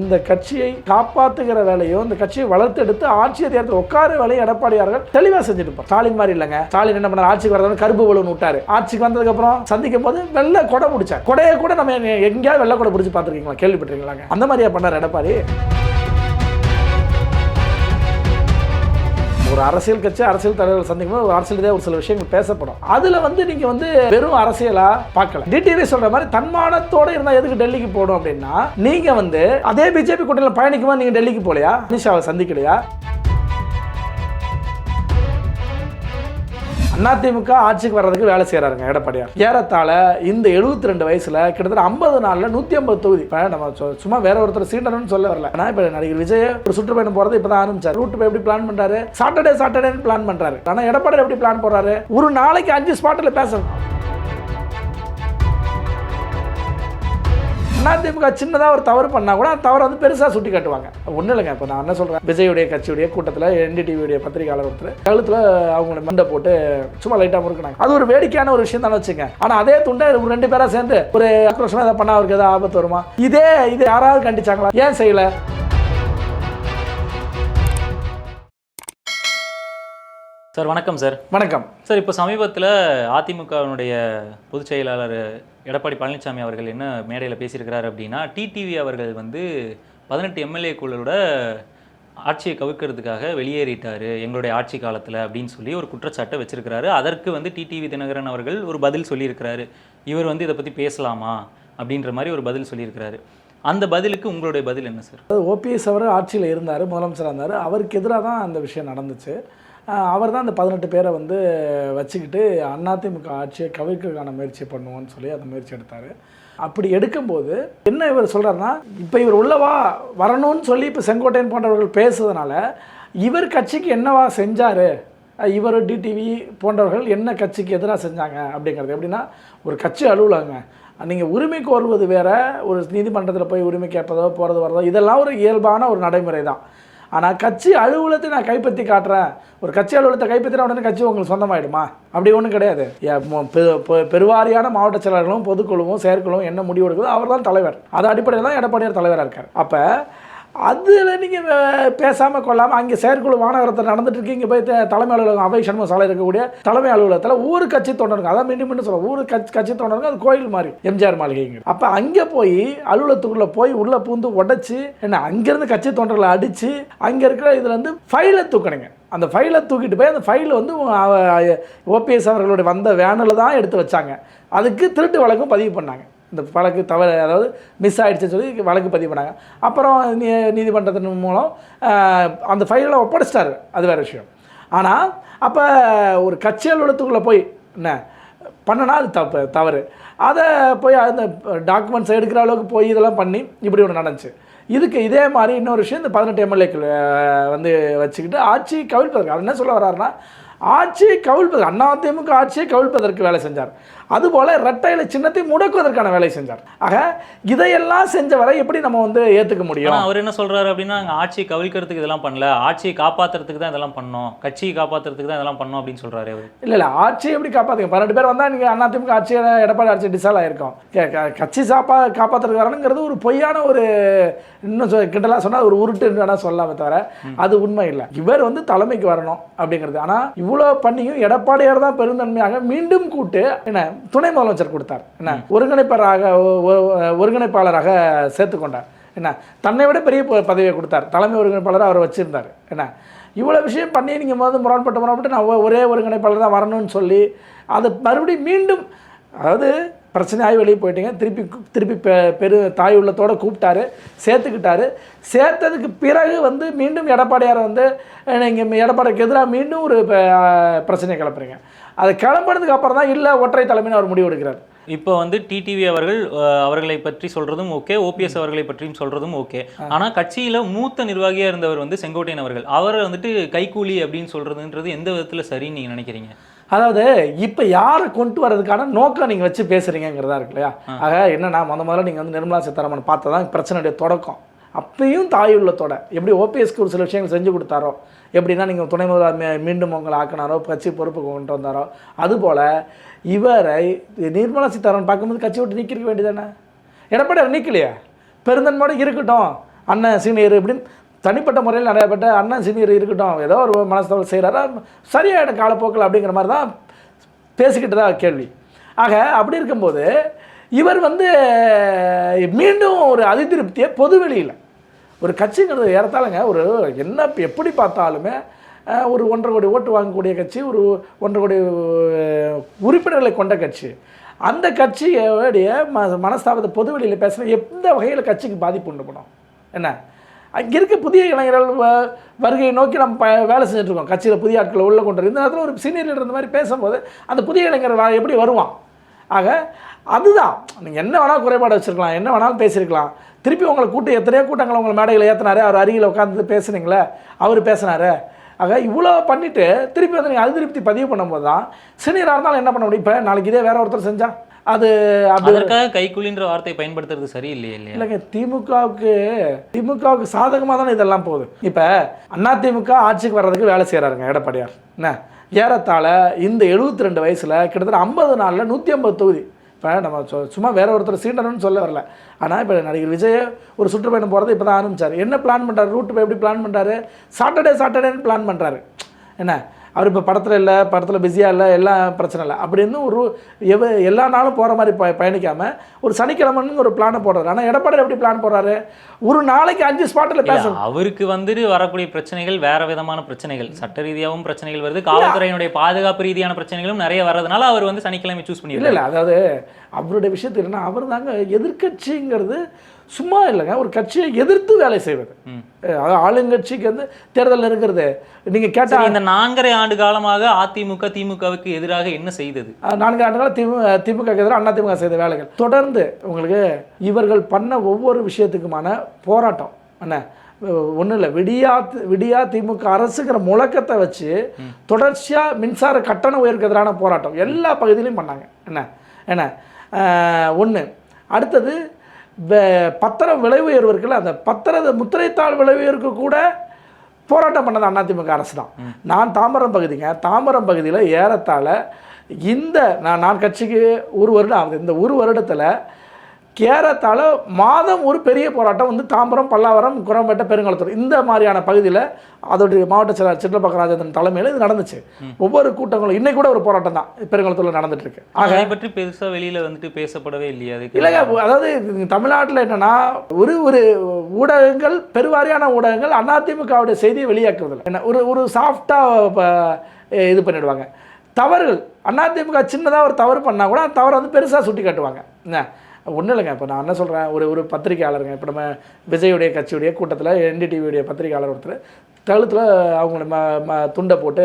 இந்த கட்சியை காப்பாத்துகிற வேலையும் இந்த கட்சியை வளர்த்தெடுத்து ஆட்சி அதிகாரத்தில் உட்கார வேலையை எடப்பாடியார்கள் தெளிவா செஞ்சுட்டு ஸ்டாலின் மாதிரி இல்லைங்க. ஸ்டாலின் என்ன பண்ணார்? ஆட்சிக்கு வரதான் கருப்பு பலூன் விட்டாரு. ஆட்சிக்கு வந்ததுக்கு அப்புறம் சந்திக்கும் போது வெள்ளை கொடை பிடிச்சார். கொடையை கூட நம்ம எங்கேயாவது வெள்ளை கொடை பிடிச்சி பார்த்துருக்கீங்களா? கேள்விப்பட்டிருக்கீங்களாங்க? அந்த மாதிரியா பண்ணார் எடப்பாடி? ஒரு அரசியல் கட்சி அரசியல் தலைவர் சந்திக்கும் ஒரு அரசியல் ஒரு சில விஷயங்கள் பேசப்படும். அதுல வந்து நீங்க வந்து வெறும் அரசியலா பார்க்கல. டிடிவி சொல்ற மாதிரி தன்மானத்தோட இருந்தா எதுக்கு டெல்லிக்கு போகணும் அப்படின்னா நீங்க வந்து அதே பிஜேபி கூட்டணியில் பயணிக்குமா நீங்க டெல்லிக்கு போலையா அமித்ஷாவை சந்திக்கலையா? அதிமுக ஆட்சிக்கு வர்றதுக்கு வேலை செய்கிறாருங்க எடப்பாடியார். ஏறத்தாழ இந்த 72 ரெண்டு வயசுல கிட்டத்தட்ட ஐம்பது நாள்ல நூத்தி ஐம்பது தொகுதி. இப்போ நம்ம சும்மா வேற ஒருத்தர் சீண்டணும்னு சொல்ல வரல. ஆனால் இப்போ நடிகர் விஜய் ஒரு சுற்றுப்பயணம் போறது இப்பதான் ஆரம்பிச்சார். ரூட் எப்படி பிளான் பண்ணுறாரு சாட்டர்டே சாட்டர்டேன்னு பிளான் பண்ணுறாரு ஆனால் எடப்பாடி எப்படி பிளான் போறாரு ஒரு நாளைக்கு அஞ்சு ஸ்பாட்டில் பேசணும். அதிமுக சின்னதாக ஒரு தவறு பண்ணால் கூட அந்த தவறை வந்து பெருசாக சுட்டி காட்டுவாங்க. ஒன்றும் இல்லைங்க இப்போ நான் என்ன சொல்கிறேன் விஜயுடைய கட்சியுடைய கூட்டத்தில் என்டிடிவியுடைய பத்திரிகையாளர் ஒருத்தர் கழுத்தில் அவங்களோட மண்டை போட்டு சும்மா லைட்டாக முறுக்குனாங்க. அது ஒரு வேடிக்கையான ஒரு விஷயம் தானே வச்சுங்க. ஆனால் அதே துண்டை ஒரு ரெண்டு பேராக சேர்ந்து ஒரு ஆக்ரோஷமாக இதை பண்ணால் அவருக்கு ஏதாவது ஆபத்து வருமா? இதே இது யாராவது கண்டிச்சாங்களா? ஏன் செய்யலை? சார் வணக்கம் சார். வணக்கம். சார் இப்போ சமீபத்தில் அதிமுகவினுடைய பொதுச் செயலாளர் எடப்பாடி பழனிசாமி அவர்கள் என்ன மேடையில் பேசியிருக்கிறார் அப்படின்னா டிடிவி அவர்கள் வந்து பதினெட்டு எம்எல்ஏக்களோட ஆட்சியை கவிக்கிறதுக்காக வெளியேறிட்டார் எங்களுடைய ஆட்சி காலத்தில் அப்படின்னு சொல்லி ஒரு குற்றச்சாட்டை வச்சிருக்கிறாரு. அதற்கு வந்து டிடிவி தினகரன் அவர்கள் ஒரு பதில் சொல்லியிருக்கிறாரு. இவர் வந்து இதை பற்றி பேசலாமா அப்படின்ற மாதிரி ஒரு பதில் சொல்லியிருக்கிறாரு. அந்த பதிலுக்கு உங்களுடைய பதில் என்ன சார் ஓபிஎஸ் அவர் ஆட்சியில் இருந்தார் முதலமைச்சராக இருந்தார். அவருக்கு எதிராக தான் அந்த விஷயம் நடந்துச்சு. அவர் தான் அந்த பதினெட்டு பேரை வந்து வச்சுக்கிட்டு அதிமுக ஆட்சியை கவிழ்க்கிறதுக்கான முயற்சி பண்ணுவோன்னு சொல்லி அந்த முயற்சி எடுத்தார். அப்படி எடுக்கும்போது என்ன இவர் சொல்கிறாருன்னா இப்போ இவர் உள்ளவா வரணும்னு சொல்லி இப்போ செங்கோட்டையன் போன்றவர்கள் பேசுறதுனால இவர் கட்சிக்கு என்னவா செஞ்சார்? இவர் டிடிவி போன்றவர்கள் என்ன கட்சிக்கு எதிராக செஞ்சாங்க அப்படிங்கிறது. எப்படின்னா ஒரு கட்சி அலுவலகங்க. நீங்கள் உரிமை கோருவது வேற ஒரு நீதிமன்றத்தில் போய் உரிமை கேட்பதோ போகிறது வரதோ இதெல்லாம் ஒரு இயல்பான ஒரு நடைமுறை தான் ஆனால் கட்சி அலுவலகத்தை நான் கைப்பற்றி காட்டுறேன். ஒரு கட்சி அலுவலகத்தை கைப்பற்றினா உடனே கட்சி உங்களுக்கு சொந்தமாயிடுமா? அப்படி ஒன்றும் கிடையாது. பெருவாரியான மாவட்ட செயலாளர்களும் பொதுக்குழுவும் செயற்குழுவும் என்ன முடிவு எடுக்குதோ அவர் தான் தலைவர். அது அடிப்படையில் தான் எடப்பாடியார் தலைவராக இருக்கார். அப்போ அதில் நீங்கள் பேசாமல் கொள்ளாமல் அங்கே செயற்குழு மாநகரத்தில் நடந்துட்டுருக்கு. இருக்கீங்க போய் தலைமை அலுவலகம் அவை சண்முக சாலை இருக்கக்கூடிய தலைமை அலுவலகத்தில் ஊர் கட்சி தொண்டருங்க அதான் மீண்டும் மீண்டும் சொல்லுவோம் ஊர் கட்சி கட்சி தொண்டருங்க அது கோயில் மாதிரி எம்ஜிஆர் மாளிகைங்க. அப்போ அங்கே போய் அலுவலகத்துக்குள்ளே போய் உள்ளே பூந்து உடச்சி என்ன அங்கேருந்து கட்சி தொண்டர்களை அடித்து அங்கே இருக்கிற இதில் வந்து ஃபைலை தூக்கணுங்க அந்த ஃபைலை தூக்கிட்டு போய் அந்த ஃபைல் வந்து ஓபிஎஸ் அவர்களுடைய வந்த வேனில் தான் எடுத்து வச்சாங்க. அதுக்கு திருட்டு வழக்கும் பதிவு பண்ணாங்க. இந்த வழக்கு தவறு அதாவது மிஸ் ஆகிடுச்சின்னு சொல்லி வழக்கு பதிவு பண்ணாங்க. அப்புறம் நீ நீதிமன்றத்தின் மூலம் அந்த ஃபைலை ஒப்படைச்சிட்டாரு. அது வேறு விஷயம். ஆனால் அப்போ ஒரு கட்சி அலுவலகத்துக்குள்ளே போய் என்ன பண்ணனா அது தப்பு தவறு. அதை போய் அந்த டாக்குமெண்ட்ஸ் எடுக்கிற அளவுக்கு போய் இதெல்லாம் பண்ணி இப்படி ஒன்று நடந்துச்சு. இதுக்கு இதே மாதிரி இன்னொரு விஷயம் இந்த பதினெட்டு எம்எல்ஏக்கள் வந்து வச்சுக்கிட்டு ஆட்சி கவிழ்ப்பதற்கு அவர் என்ன சொல்ல வர்றாருன்னா ஆட்சியை கவிழ்ப்பதற்கு அதிமுக ஆட்சியை கவிழ்ப்பதற்கு வேலை செஞ்சார். அதுபோல் ரெட்டையில சின்னத்தை முடக்குவதற்கான வேலை செஞ்சார். ஆக இதையெல்லாம் செஞ்சவரை எப்படி நம்ம வந்து ஏற்றுக்க முடியும்? அவர் என்ன சொல்றாரு அப்படின்னா நாங்க ஆட்சியை கவிழ்க்கிறதுக்கு இதெல்லாம் பண்ணல. ஆட்சியை காப்பாத்துறதுக்கு தான் இதெல்லாம் பண்ணோம். கட்சியை காப்பாத்துறதுக்கு தான் இதெல்லாம் பண்ணோம் அப்படின்னு சொல்றாரு அவர். இல்லை இல்லை. ஆட்சியை எப்படி காப்பாற்றுங்க பன்னெண்டு பேர் வந்தால் நீங்கள் அதிமுக ஆட்சியை எடப்பாடி ஆட்சி டிசால் க- கட்சி சாப்பா காப்பாற்றுறதுக்கு வரணுங்கிறது ஒரு பொய்யான ஒரு இன்னும் சொ கிட்டலாம் சொன்னால் ஒரு உருட்டு வேணால் சொல்லலாமே தவிர அது உண்மை இல்லை. இவர் வந்து தலைமைக்கு வரணும் அப்படிங்கிறது. ஆனால் இவ்வளோ பண்ணியும் எடப்பாடியார் தான் பெருந்தன்மையாக மீண்டும் கூட்டு என்ன துணை முதலமைச்சர் கொடுத்தார். என்ன? ஒருங்கிணைப்பாளராக ஒருங்கிணைப்பாளராக சேர்த்துக்கொண்டார். என்ன? தன்னை விட பெரிய பதவியை கொடுத்தார். தலைமை ஒருங்கிணைப்பாளராக அவர் வச்சிருந்தார். என்ன? இவ்வளோ விஷயம் பண்ணி நீங்கள் முதல்ல முரண்பட்டு முரண்பட்டு நான் ஒரே ஒருங்கிணைப்பாளர் தான் வரணும்னு சொல்லி அதை மறுபடியும் மீண்டும் அதாவது பிரச்சனையாகி வெளியே போயிட்டீங்க. திருப்பி திருப்பி பெ பெரு தாய் உள்ளத்தோட கூப்பிட்டாரு. சேர்த்துக்கிட்டாரு. சேர்த்ததுக்கு பிறகு வந்து மீண்டும் எடப்பாடியாரை வந்து நீங்கள் எடப்பாடிக்கு எதிராக மீண்டும் ஒரு பிரச்சனையை கிளப்புறீங்க. அது கிளம்புனதுக்கு அப்புறம் தான் இல்லை ஒற்றை தலைமைன்னு அவர் முடிவு எடுக்கிறார். இப்போ வந்து டிடிவி அவர்கள் அவர்களை பற்றி சொல்றதும் ஓகே ஓபிஎஸ் அவர்களை பற்றியும் சொல்றதும் ஓகே. ஆனா கட்சியில மூத்த நிர்வாகியா இருந்தவர் வந்து செங்கோட்டையன் அவர்கள். அவரை வந்துட்டு கைக்கூலி அப்படின்னு சொல்றதுன்றது எந்த விதத்துல சரின்னு நீங்க நினைக்கிறீங்க? அதாவது இப்போ யாரை கொண்டு வரதுக்கான நோக்கம் நீங்கள் வச்சு பேசுகிறீங்கிறதா இருக்கு இல்லையா? ஆக என்னன்னா முத முதல்ல நீங்கள் வந்து நிர்மலா சீதாராமன் பார்த்தா தான் பிரச்சனையுடைய தொடக்கம். அப்பயும் தாய் உள்ளத்தோட எப்படி ஓபிஎஸ்க்கு ஒரு சில விஷயங்கள் செஞ்சு கொடுத்தாரோ எப்படின்னா நீங்கள் துணை முதல்வர் மீண்டும் உங்களை ஆக்கினாரோ கட்சி பொறுப்புக்கு கொண்டு வந்தாரோ அதுபோல் இவரை நிர்மலா சீதாராமன் பார்க்கும்போது கட்சி விட்டு நீக்கிருக்க வேண்டியதானே எடப்பாடி அவர் நீக்கலையே? பெருந்தன்மையோட இருக்கட்டும் அண்ணன் சீனியர் இப்படின்னு தனிப்பட்ட முறையில் நடைபெற்ற அண்ணன் சீனியர் இருக்கட்டும் ஏதோ ஒரு மனசு செய்கிறாரா சரியாயிடும் காலப்போக்கில் அப்படிங்கிற மாதிரி தான் பேசிக்கிட்டு தான் கேள்வி. ஆக அப்படி இருக்கும்போது இவர் வந்து மீண்டும் ஒரு அதிருப்தியை பொதுவெளியில் ஒரு கட்சிங்கிறது ஏறத்தாலுங்க ஒரு என்ன எப்படி பார்த்தாலுமே ஒரு ஒன்றரை கோடி ஓட்டு வாங்கக்கூடிய கட்சி ஒரு ஒன்றரை கோடி உறுப்பினர்களை கொண்ட கட்சி. அந்த கட்சியோடைய ம மனஸ்தாபத்தை பொதுவெளியில் பேசுகிற எந்த வகையில் கட்சிக்கு பாதிப்பு உண்டு பண்ணோம் என்ன? அங்கே இருக்க புதிய இளைஞர்கள் வ- வருகையை நோக்கி நம்ம ப வேலை செஞ்சுட்ருக்கோம். கட்சியில் புதிய ஆட்களை உள்ளே கொண்டு இந்த நேரத்தில் ஒரு சீனியர் லீடர் இந்த மாதிரி பேசும்போது அந்த புதிய இளைஞர் எப்படி வருவான்? ஆக அதுதான். நீங்கள் என்ன வேணாலும் குறைபாடு வச்சுருக்கலாம். என்ன வேணாலும் பேசியிருக்கலாம் திருப்பி உங்களை கூட்டு எத்தனையோ கூட்டங்களை உங்களை மேடையில் ஏற்றினாரு அவர் அருகில் உட்காந்து பேசுனீங்களே அவர் பேசினாரு. ஆக இவ்வளோ பண்ணிவிட்டு திருப்பி வந்து நீங்கள் அதிருப்தி பதிவு பண்ணும்போது தான் சீனியராக இருந்தாலும் என்ன பண்ண முடியும்? இப்போ நாளைக்கு இதே வேறு ஒருத்தர் செஞ்சால் அது அது அதற்காக கைக்கூலின்ற வார்த்தை பயன்படுத்துறது சரியில்லையே இல்லையா? இல்லைங்க திமுகவுக்கு திமுகவுக்கு சாதகமாக தானே இதெல்லாம் போகுது. இப்போ அதிமுக ஆட்சிக்கு வர்றதுக்கு வேலை செய்கிறாருங்க எடப்பாடியார். என்ன? ஏறத்தாழ இந்த 72 ரெண்டு வயசில் கிட்டத்தட்ட ஐம்பது நாளில் நூற்றி ஐம்பது தொகுதி. இப்போ நம்ம சும்மா வேற ஒருத்தர் சீண்டணும்னு சொல்ல வரல. ஆனால் இப்போ நடிகர் விஜய் ஒரு சுற்றுப்பயணம் போகிறது இப்போ தான் ஆரம்பிச்சார். என்ன பிளான் பண்ணுறாரு ரூட் எப்படி பிளான் பண்ணுறாரு சாட்டர்டே சாட்டர்டேன்னு பிளான் பண்ணுறாரு என்ன? அவர் இப்போ படத்தில் இல்லை படத்தில் பிஸியாக இல்லை எல்லாம் பிரச்சனை இல்லை. அப்படி இருந்தும் ஒரு எவ எல்லா நாளும் போகிற மாதிரி ப பயணிக்காமல் ஒரு சனிக்கிழமைன்னு ஒரு பிளானை போடுறாரு. ஆனால் எடப்பாடி எப்படி பிளான் போடுறாரு? ஒரு நாளைக்கு அஞ்சு ஸ்பாட்டில் இல்ல, பேச அவருக்கு வந்துட்டு வரக்கூடிய பிரச்சனைகள் வேற விதமான பிரச்சனைகள். சட்ட ரீதியாகவும் பிரச்சனைகள் வருது. காவல்துறையினுடைய பாதுகாப்பு ரீதியான பிரச்சனைகளும் நிறைய வர்றதுனால அவர் வந்து சனிக்கிழமை சூஸ் பண்ணிருக்காரு. இல்லை அதாவது அவருடைய விஷயத்தில் என்ன அவர் தாங்க எதிர்க்கட்சிங்கிறது சும்மா இல்லைங்க. ஒரு கட்சியை எதிர்த்து வேலை செய்வது. அதாவது ஆளுங்கட்சிக்கு வந்து தேர்தல் இருக்கிறது. நீங்கள் கேட்டால் இந்த நான்கரை ஆண்டு காலமாக அதிமுக திமுகவுக்கு எதிராக என்ன செய்தது? நான்கு ஆண்டுகள் திமு திமுக எதிராக அண்ணா திமுக செய்த வேலைகள். தொடர்ந்து உங்களுக்கு இவர்கள் பண்ண ஒவ்வொரு விஷயத்துக்குமான போராட்டம். என்ன ஒன்றும் இல்லை. விடியா விடியா திமுக அரசுங்கிற முழக்கத்தை வச்சு தொடர்ச்சியாக மின்சார கட்டண உயர்வுக்கு எதிரான போராட்டம். எல்லா பகுதியிலையும் பண்ணாங்க. என்ன என்ன ஒன்று அடுத்தது பத்திரம் விலை உயர்வு இருக்குல்ல அந்த பத்திர முத்திரைத்தாள் விலை உயர்வுக்கு கூட போராட்டம் பண்ணது அதிமுக அரசு தான். நான் தாம்பரம் பகுதிங்க தாம்பரம் பகுதியில் ஏறத்தாழ இந்த நான் நான் கட்சிக்கு ஒரு வருடம் ஆகுது. இந்த ஒரு வருடத்தில் ஏறத்தாழ மாதம் ஒரு பெரிய போராட்டம் வந்து தாம்பரம் பல்லாவரம் குரம்பேட்டை பெருங்குளத்தூர் இந்த மாதிரியான பகுதியில் அதோடைய மாவட்ட செயலாளர் சிற்றப்பக்க ராஜேந்திரன் தலைமையில் இது நடந்துச்சு. ஒவ்வொரு கூட்டங்களும் இன்னைக்கு கூட ஒரு போராட்டம் தான் பெருங்குளத்தூரில் நடந்துட்டு இருக்கு. ஆக பற்றி பெருசா வெளியில வந்துட்டு பேசப்படவே இல்லையா இல்லைங்க அதாவது தமிழ்நாட்டில் என்னன்னா ஒரு ஒரு ஊடகங்கள் பெருவாரியான ஊடகங்கள் அதிமுகவுடைய செய்தியை வெளியாக்குவதில்லை என்ன ஒரு ஒரு சாஃப்டாக இது பண்ணிடுவாங்க. தவறுகள் அதிமுக சின்னதாக ஒரு தவறு பண்ணால் கூட அந்த தவறை வந்து பெருசாக சுட்டி காட்டுவாங்க என்ன? ஒன்றும் இல்லைங்க. இப்போ நான் என்ன சொல்கிறேன் ஒரு ஒரு பத்திரிக்கையாளருங்க இப்போ நம்ம விஜயுடைய கட்சியுடைய கூட்டத்தில் என்டிடிவியுடைய பத்திரிகையாளர் ஒருத்தர் கழுத்தில் அவங்கள ம ம துண்டை போட்டு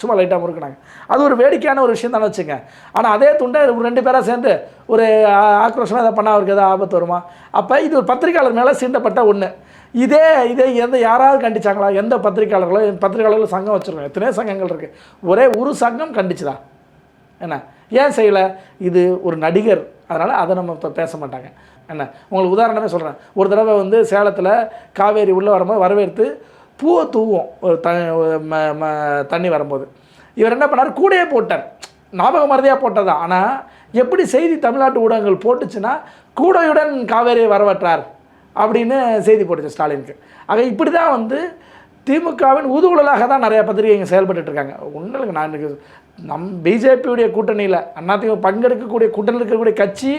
சும்மா லைட்டாக முறுக்கினாங்க. அது ஒரு வேடிக்கையான ஒரு விஷயம் தானே வச்சுங்க ஆனால் அதே துண்டை ஒரு ரெண்டு பேராக சேர்ந்து ஒரு ஆக்ரோஷமாக இதை பண்ணால் அவருக்கு எதாவது ஆபத்து வருமா? அப்போ இது ஒரு பத்திரிக்கையாளர் மேலே சீண்டப்பட்ட ஒன்று இதே இதே எந்த யாராவது கண்டிச்சாங்களா? எந்த பத்திரிக்கையாளர்களோ பத்திரிக்கையாளர்கள் சங்கம் வச்சுருக்கோம். எத்தனையோ சங்கங்கள் இருக்குது ஒரே ஒரு சங்கம் கண்டிச்சுதா? என்ன? ஏன் செய்யலை? இது ஒரு நடிகர். அதனால் அதை நம்ம இப்போ பேச மாட்டாங்க. என்ன? உங்களுக்கு உதாரணமே சொல்கிறேன் ஒரு தடவை வந்து சேலத்தில் காவேரி உள்ளே வரும்போது வரவேற்று பூவை தூவும். ஒரு த ம- ம- தண்ணி வரும்போது. இவர் என்ன பண்ணார்? கூடையே போட்டார். ஞாபக மறதியாக போட்டதா? ஆனால் எப்படி செய்தி தமிழ்நாட்டு ஊடகங்கள் போட்டுச்சுன்னா கூடையுடன் காவேரியை வரவேற்றார் அப்படின்னு செய்தி போட்டுச்சு ஸ்டாலினுக்கு. ஆக இப்படி தான் வந்து திமுகவின் ஊதுகுழலாக தான் நிறைய பத்திரிகைங்க செயல்பட்டு இருக்காங்க ஒன்றும் நான் நம் பிஜேபியுடைய கூட்டணியில் அதிமுக பங்கெடுக்கக்கூடிய கூட்டணியில் இருக்கக்கூடிய கட்சி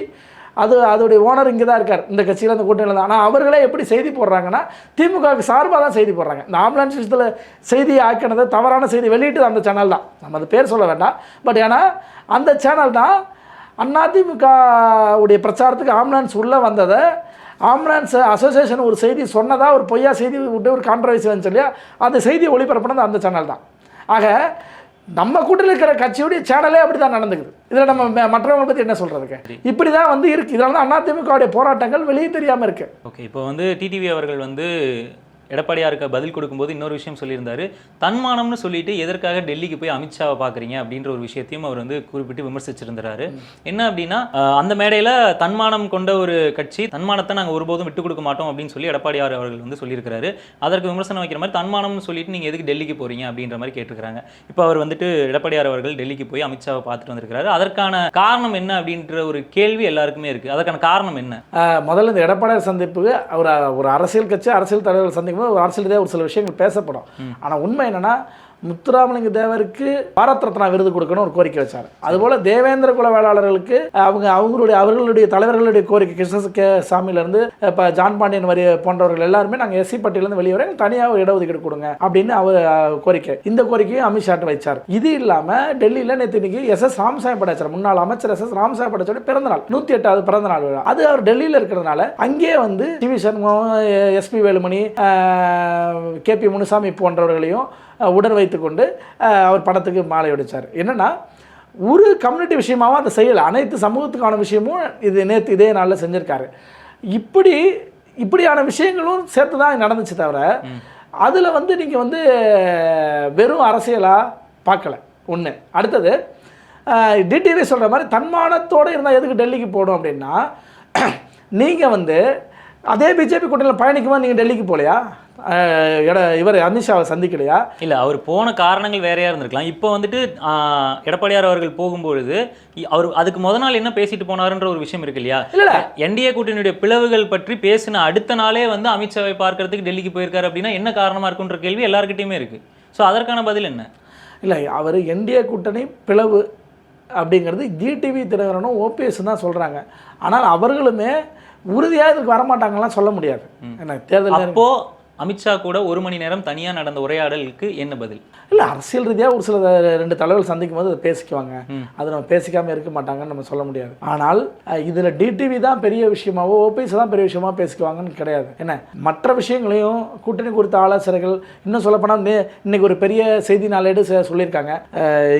அது அதோடைய ஓனர் இங்கே தான் இருக்கார். இந்த கட்சியில் அந்த கூட்டணியில் தான். ஆனால் அவர்களே எப்படி செய்தி போடுறாங்கன்னா திமுகவுக்கு சார்பாக தான் செய்தி போடுறாங்க. இந்த ஆம்புலன்ஸ் விஷயத்தில் செய்தி ஆக்கினது தவறான செய்தி வெளியிட்டு அந்த சேனல் தான். நம்ம அது பேர் சொல்ல வேண்டாம். பட் ஏன்னா அந்த சேனல் தான் அதிமுக உடைய பிரச்சாரத்துக்கு ஆம்புலன்ஸ் உள்ளே வந்ததை ஆம்புலன்ஸ் அசோசியேஷன் ஒரு செய்தி சொன்னதா ஒரு பொய்யா செய்தி விட்டு ஒரு கான்ட்ரவர்சி வந்துச்சு இல்லையா? அந்த செய்தியை ஒளிபரப்புனது அந்த சேனல் தான். ஆக நம்ம கூட்டத்தில் இருக்கிற கட்சியுடைய சேனலே அப்படி தான் நடந்துக்குது. இதில் நம்ம மற்றவங்களை பற்றி என்ன சொல்கிறதுக்கு இப்படி தான் வந்து இருக்குது இதனால தான் அதிமுகவுடைய போராட்டங்கள் வெளியே தெரியாமல் இருக்குது ஓகே இப்போ வந்து டிடிவி அவர்கள் வந்து எடப்பாடியாருக்கு பதில் கொடுக்கும்போது இன்னொரு விஷயம் சொல்லியிருந்தாரு. தன்மானம்னு சொல்லிட்டு எதற்காக டெல்லிக்கு போய் அமித்ஷாவை பார்க்குறீங்க அப்படின்ற ஒரு விஷயத்தையும் அவர் வந்து குறிப்பிட்டு விமர்சிச்சிருந்தாரு. என்ன அப்படின்னா அந்த மேடையில் தன்மானம் கொண்ட ஒரு கட்சி தன்மானத்தை நாங்கள் ஒருபோதும் விட்டு கொடுக்க மாட்டோம் அப்படின்னு சொல்லி எடப்பாடியார் அவர்கள் வந்து சொல்லியிருக்கிறாரு. அதற்கு விமர்சனம் வைக்கிற மாதிரி தன்மானம்னு சொல்லிட்டு நீங்கள் எதுக்கு டெல்லிக்கு போறீங்க அப்படின்ற மாதிரி கேட்டிருக்காங்க இப்போ அவர் வந்துட்டு எடப்பாடியார் அவர்கள் டெல்லிக்கு போய் அமித்ஷாவை பார்த்துட்டு வந்திருக்கிறாரு. அதற்கான காரணம் என்ன அப்படின்ற ஒரு கேள்வி எல்லாருக்குமே இருக்குது அதற்கான காரணம் என்ன? முதல்ல இந்த எடப்பாடியார் சந்திப்புக்கு ஒரு ஒரு அரசியல் கட்சி அரசியல் தலைவர்கள் சந்திக்கும் அரசியல் ரீதியாக ஒரு சில விஷயங்கள் பேசப்படும். ஆனால் உண்மை என்னன்னா முத்துராமலிங்க தேவருக்கு பாரத் ரத்னா விருது கொடுக்கணும் ஒரு கோரிக்கை வச்சார். அதுபோல தேவேந்திர குல வேளாளர்களுக்கு அவங்க அவங்களுடைய அவர்களுடைய தலைவர்களுடைய கோரிக்கை கிருஷ்ண கே சாமியிலேருந்து இப்போ ஜான் பாண்டியன் வரி போன்றவர்கள் எல்லாருமே நாங்கள் எஸ்சி பட்டியலேருந்து வெளியே வர தனியாக ஒரு இடஒதுக்கீடு கொடுங்க அப்படின்னு அவர் கோரிக்கை. இந்த கோரிக்கையும் அமித்ஷாட்டை வைச்சார். இது இல்லாமல் டெல்லியில் நேற்று இன்னைக்கு எஸ் எஸ் ராமசாமி படாச்சார். முன்னாள் அமைச்சர் எஸ் எஸ் ராமசாமி படாச்சோட பிறந்த நாள் நூற்றி எட்டாவது பிறந்த நாள் விழா. அது அவர் டெல்லியில் இருக்கிறதுனால அங்கேயே வந்து CV Shanmugam SP Velumani K P Munusamy போன்றவர்களையும் உடன் வைத்துக்கொண்டு அவர் படத்துக்கு மாலை வெடிச்சார் என்னன்னா ஒரு கம்யூனிட்டி விஷயமாவும் அதை செய்யலை. அனைத்து சமூகத்துக்கான விஷயமும் இது நேற்று இதே நாளில் செஞ்சுருக்காரு. இப்படி இப்படியான விஷயங்களும் சேர்த்து தான் நடந்துச்சு தவிர அதில் வந்து நீங்கள் வந்து வெறும் அரசியலாக பார்க்கல. ஒன்று அடுத்தது டிடிவி சொல்கிற மாதிரி தன்மானத்தோடு இருந்தால் எதுக்கு டெல்லிக்கு போகணும் அப்படின்னா நீங்கள் வந்து அதே பிஜேபி கூட்டணியில் பயணிக்கும்போது நீங்கள் டெல்லிக்கு போகலையா? இவர் அமித்ஷாவை சந்திக்கலையா? இல்ல அவர் போன காரணங்கள் வேறையா இருந்திருக்கலாம். இப்போ வந்துட்டு எடப்பாடியார் அவர்கள் போகும்பொழுது அவர் அதுக்கு முத நாள் என்ன பேசிட்டு போனாருன்ற ஒரு விஷயம் இருக்கு இல்லையா? இல்ல. என்டிஏ கூட்டணியுடைய பிளவுகள் பற்றி பேசின அடுத்த நாளே வந்து அமித்ஷாவை பார்க்கறதுக்கு டெல்லிக்கு போயிருக்காரு அப்படின்னா என்ன காரணமா இருக்குன்ற கேள்வி எல்லாருக்கிட்டையுமே இருக்கு. ஸோ அதற்கான பதில் என்ன? இல்லை அவர் என்டிஏ கூட்டணி பிளவு அப்படிங்கிறது ஜிடிவி தினகரனும் ஓபிஎஸ் தான் சொல்கிறாங்க ஆனால் அவர்களுமே உறுதியாக இதுக்கு வரமாட்டாங்கலாம் சொல்ல முடியாது. என்ன தேர்தல் நேரம் அப்போ அமித்ஷா கூட ஒரு மணி நேரம் தனியா நடந்த உரையாடலுக்கு என்ன பதில்? இல்லை அரசியல் ரீதியாக ஒரு சில ரெண்டு தலைவர்கள் சந்திக்கும் போது அதை பேசிக்குவாங்க. அது நம்ம பேசிக்காமல் இருக்க மாட்டாங்கன்னு நம்ம சொல்ல முடியாது. ஆனால் இதில் டிடிவி தான் பெரிய விஷயமாவோ ஓபிஎஸ் தான் பெரிய விஷயமா பேசிக்குவாங்கன்னு கிடையாது. என்ன? மற்ற விஷயங்களையும் கூட்டணி குறித்த ஆலோசனைகள் இன்னும் சொல்லப்போனால் இன்னைக்கு ஒரு பெரிய செய்தி நாளேடு சொல்லியிருக்காங்க.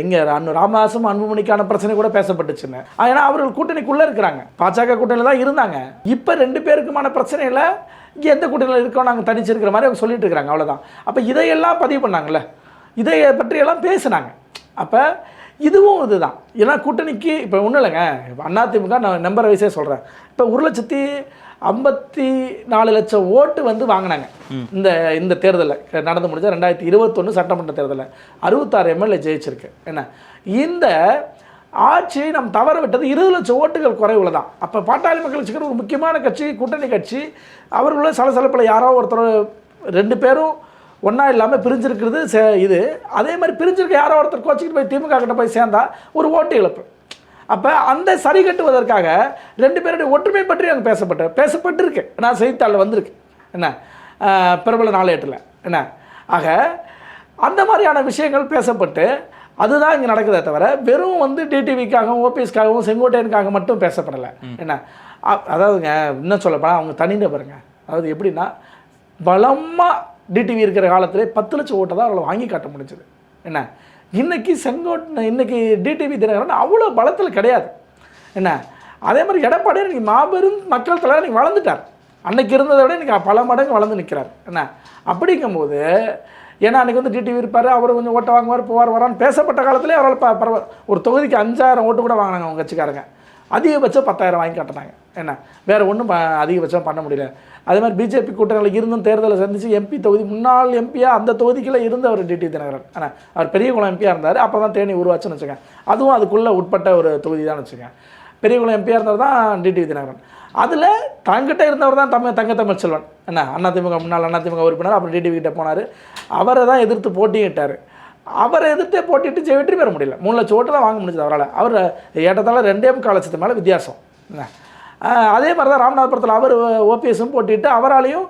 இங்கே ராமதாசும் அன்புமணிக்கான பிரச்சனை கூட பேசப்பட்டுச்சுன்னு. ஏன்னா அவர்கள் கூட்டணிக்குள்ளே இருக்கிறாங்க. பாஜக கூட்டணியில் தான் இருந்தாங்க. இப்போ ரெண்டு பேருக்குமான பிரச்சனையில் இங்கே எந்த கூட்டணியில் இருக்கோம் நாங்கள் தனிச்சிருக்கிற மாதிரி அவங்க சொல்லிட்டு இருக்கிறாங்க அவ்வளோதான் அப்போ இதையெல்லாம் பதிவு பண்ணாங்கல்ல? இதை பற்றியெல்லாம் பேசுனாங்க. அப்போ இதுவும் இதுதான். ஏன்னா கூட்டணிக்கு இப்போ ஒன்றும் இல்லைங்க அதிமுக நான் நம்பர் வைஸே சொல்கிறேன் இப்போ ஒரு லட்சத்தி ஐம்பத்தி நாலு லட்சம் ஓட்டு வந்து வாங்கினாங்க. இந்த இந்த தேர்தலில் நடந்து முடிஞ்ச ரெண்டாயிரத்தி இருபத்தொன்று சட்டமன்ற தேர்தலில். அறுபத்தாறு எம்எல்ஏ ஜெயிச்சிருக்கு. என்ன? இந்த ஆட்சியை நாம் தவற விட்டது இருபது லட்சம் ஓட்டுகள் குறைவில் தான் அப்போ பாட்டாளி மக்கள் கட்சிக்கு ஒரு முக்கியமான கட்சி கூட்டணி கட்சி அவர்களும் சலசலப்பில் யாரோ ஒருத்தர் ரெண்டு பேரும் ஒன்றா இல்லாமல் பிரிஞ்சிருக்கிறது சே- இது. அதே மாதிரி பிரிஞ்சிருக்க யாரோ ஒருத்தர் கோச்சிக்கிட்டு போய் திமுக கிட்ட போய் சேர்ந்தா ஒரு ஓட்டு இழப்பு. அப்போ அந்த சரி கட்டுவதற்காக ரெண்டு பேருடைய ஒற்றுமை பற்றி அங்கே பேசப்பட்டு பேசப்பட்டிருக்கு. நான் செய்தித்தாளில் வந்திருக்கு. என்ன? பிரபல நாளேட்டில் என்ன? ஆக அந்த மாதிரியான விஷயங்கள் பேசப்பட்டு அதுதான் இங்கே நடக்குதே தவிர வெறும் வந்து டிடிவிக்காகவும் ஓபிஎஸ்க்காகவும் செங்கோட்டையனுக்காக மட்டும் பேசப்படலை. என்ன? அதாவதுங்க இன்னும் சொல்லப்போனால் அவங்க தனிநபருங்க அதாவது எப்படின்னா பலமாக டிடிவி இருக்கிற காலத்திலே பத்து லட்சம் ஓட்டை தான் அவங்களை வாங்கி காட்ட முடிஞ்சது. என்ன? இன்னைக்கு செங்கோட்டை இன்னைக்கு டிடிவி தினகரன் அவ்வளோ பலத்தில் கிடையாது. என்ன? அதே மாதிரி எடப்பாடியார் இன்னைக்கு மாபெரும் மக்கள் தலைவர் இன்னைக்கு வளர்ந்துட்டார். அன்னைக்கு இருந்ததை விட இன்னைக்கு பல மடங்கு வளர்ந்து நிற்கிறார். என்ன? அப்படிங்கும்போது ஏன்னா அன்றைக்கி வந்து டிடிவி இருப்பார் அவர் கொஞ்சம் ஓட்டை வாங்குவார் போவார் வரான்னு பேசப்பட்ட காலத்திலே அவரால் ப பரவ ஒரு தொகுதிக்கு அஞ்சாயிரம் ஓட்டு கூட வாங்கினாங்க அவங்க கட்சிக்காரங்க. அதிகபட்சம் பத்தாயிரம் வாங்கி காட்டினாங்க. என்ன? வேறு ஒன்றும் அதிகபட்சம் பண்ண முடியல. அதே மாதிரி பிஜேபி கூட்டணியில் இருந்தும் தேர்தலை சந்தித்து எம்பி தொகுதி முன்னாள் எம்பியாக அந்த தொகுதிக்குள்ள இருந்தவர் டிடி தினகரன். ஆனால் அவர் பெரிய குளம் எம்பியாக இருந்தார் அப்போ தான் தேனி உருவாச்சுன்னு வச்சுக்கேன் அதுவும் அதுக்குள்ளே உட்பட்ட ஒரு தொகுதி தான் வச்சுக்கேன் பெரியகுளம் எம்பியாக இருந்தவர் தான் டிடி தினகரன் அதில் தங்கிட்ட இருந்தவர் தான் தமிழ் தங்க தமிழ்ச்செல்வன் என்ன அண்ணா திமுக முன்னாள் திமுக உறுப்பினர் அப்புறம் டிடிவி கிட்ட போனார். அவரை தான் எதிர்த்து போட்டியிட்டார். அவரை எதிர்த்தே போட்டிட்டு ஜெய வெற்றி பெற முடியல. மூணு லட்சம் ஓட்டு தான் வாங்க முடிஞ்சது அவரால். அவர் ஏட்டத்தால் ரெண்டே முக்கால் லட்சத்து மேலே வித்தியாசம். என்ன? அதே மாதிரி தான் ராமநாதபுரத்தில் அவர் ஓபிஎஸும் போட்டிட்டு அவராலையும்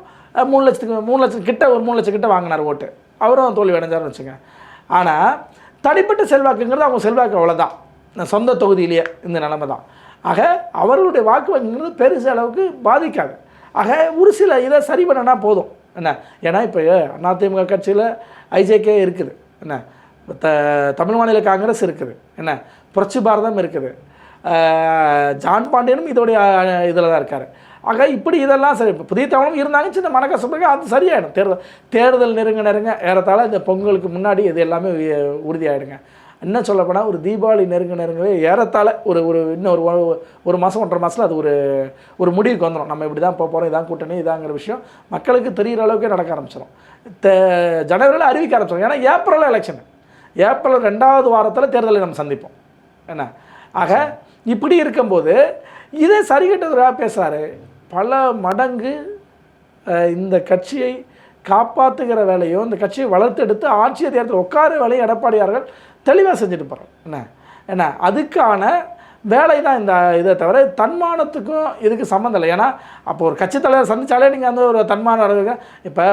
மூணு லட்சத்துக்கு மூணு லட்சம் கிட்ட ஒரு மூணு லட்சம் கிட்ட வாங்கினார் ஓட்டு. அவரும் தோல்வி அடைஞ்சார்னு வச்சுங்க ஆனால் தனிப்பட்ட செல்வாக்குங்கிறது அவங்க செல்வாக்கு அவ்வளோதான் சொந்த தொகுதியிலேயே இந்த நிலைமை தான் ஆக அவர்களுடைய வாக்கு வங்கிங்கிறது பெருசு அளவுக்கு பாதிக்காது. ஆக ஒரு சில இதை சரி பண்ணனா போதும். என்ன? ஏன்னா இப்போ அதிமுக கட்சியில் ஐஜேகே இருக்குது. என்ன? த தமிழ் மாநில காங்கிரஸ் இருக்குது. என்ன? புரட்சி பாரதம் இருக்குது. ஜான் பாண்டியனும் இதோடைய இதில் தான் இருக்கார். ஆக இப்படி இதெல்லாம் சரி இப்போ புதிய தமிழும் இருந்தாங்க சின்ன மனக்கசப்புக்கு அது சரியாயிடும். தேர்தல் தேர்தல் நெருங்க நெருங்க ஏறத்தாழ இந்த பொங்கலுக்கு முன்னாடி இது எல்லாமே உறுதியாயிடுங்க. என்ன சொல்லப்போனால் ஒரு தீபாவளி நெருங்க நெருங்கவே ஏறத்தாழ ஒரு ஒரு இன்னும் ஒரு ஒரு- மாதம் ஒன்றரை மாதத்தில் அது ஒரு ஒரு முடிவுக்கு வந்துடும் நம்ம இப்படி தான் போக போகிறோம் இதான் கூட்டணி இதாங்கிற விஷயம். மக்களுக்கு தெரிகிற அளவுக்கு நடக்க ஆரம்பிச்சிடும் த ஜனவரியில் அறிவிக்க ஆரம்பிச்சிடும் ஏன்னா ஏப்ரலில் எலெக்ஷன் ஏப்ரல் ரெண்டாவது வாரத்தில் தேர்தலை நம்ம சந்திப்போம். என்ன? ஆக இப்படி இருக்கும்போது இதே சரிகட்டவராக பேசுகிறாரு பல மடங்கு இந்த கட்சியை காப்பாற்றுகிற வேலையோ இந்த கட்சியை வளர்த்தெடுத்து ஆட்சி அதிகாரத்தில் உட்கார வேலையும் எடப்பாடியார்கள் தெளிவாக செஞ்சுட்டு போகிறோம் என்ன? என்ன? அதுக்கான வேலை தான் இந்த இதை தவிர தன்மானத்துக்கும் இதுக்கு சம்மந்தம் இல்லை. ஏன்னா அப்போ ஒரு கட்சித் தலைவர் சந்தித்தாலே நீங்கள் வந்து ஒரு தன்மானம் அளவுக்கு இப்போ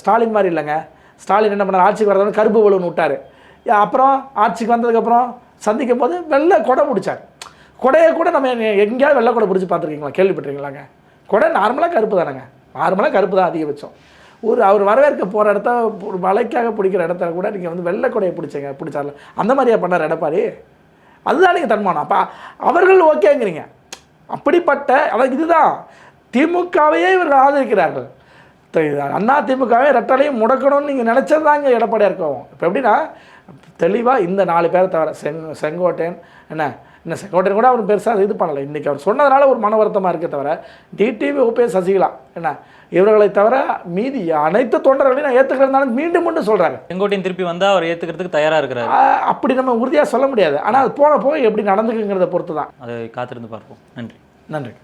ஸ்டாலின் மாதிரி இல்லைங்க. ஸ்டாலின் என்ன பண்ணார்? ஆட்சிக்கு வரதோட கருப்பு பலூன் விட்டார். அப்புறம் ஆட்சிக்கு வந்ததுக்கப்புறம் சந்திக்கும் போது வெள்ளை கொடை பிடிச்சார். கொடையை கூட நம்ம எங்கேயாவது வெள்ளை கொடை பிடிச்சி பார்த்துருக்கீங்களா? கேள்விப்பட்டிருக்கீங்களாங்க? கொடை நார்மலாக கருப்பு தானேங்க. நார்மலாக கருப்பு தான் அதிகபட்சம். ஒரு அவர் வரவேற்க போகிற இடத்த ஒரு மலைக்காக பிடிக்கிற இடத்துல கூட நீங்கள் வந்து வெள்ளை கொடையை பிடிச்சிங்க பிடிச்சார்ல. அந்த மாதிரியா பண்ணார் எடப்பாடி? அதுதான் நீங்கள் தன்மானம். அப்போ அவர்கள் ஓகேங்கிறீங்க. அப்படிப்பட்ட அதாவது இதுதான். திமுகவையே இவர்கள் ஆதரிக்கிறார்கள். அண்ணா திமுகவே ரெட்டலையும் முடக்கணும்னு நீங்கள் நினச்சது தாங்க எடப்பாடியாக இருக்கும். இப்போ எப்படின்னா தெளிவாக இந்த நாலு பேரை தவிர செங் செங்கோட்டையன் என்ன என்ன செங்கோட்டையன் கூட அவர் பெருசாக இது பண்ணலை. இன்றைக்கி அவர் சொன்னதுனால ஒரு மன வருத்தமாக இருக்கே தவிர டிடிவி ஓபிஎஸ் சசிகலா என்ன இவர்களை தவிர மீதி அனைத்து தொண்டர்களையும் நான் ஏற்றுக்கிறதுனால மீண்டும் மீண்டும் சொல்கிறாரு செங்கோட்டையன் திருப்பி வந்தா அவர் ஏத்துக்கிறதுக்கு தயாரா இருக்கிறாரு. அப்படி நம்ம உறுதியாக சொல்ல முடியாது. ஆனால் அது போன போக எப்படி நடந்துக்குங்கிறத பொறுத்து தான் அதை காத்திருந்து பார்ப்போம். நன்றி. நன்றி.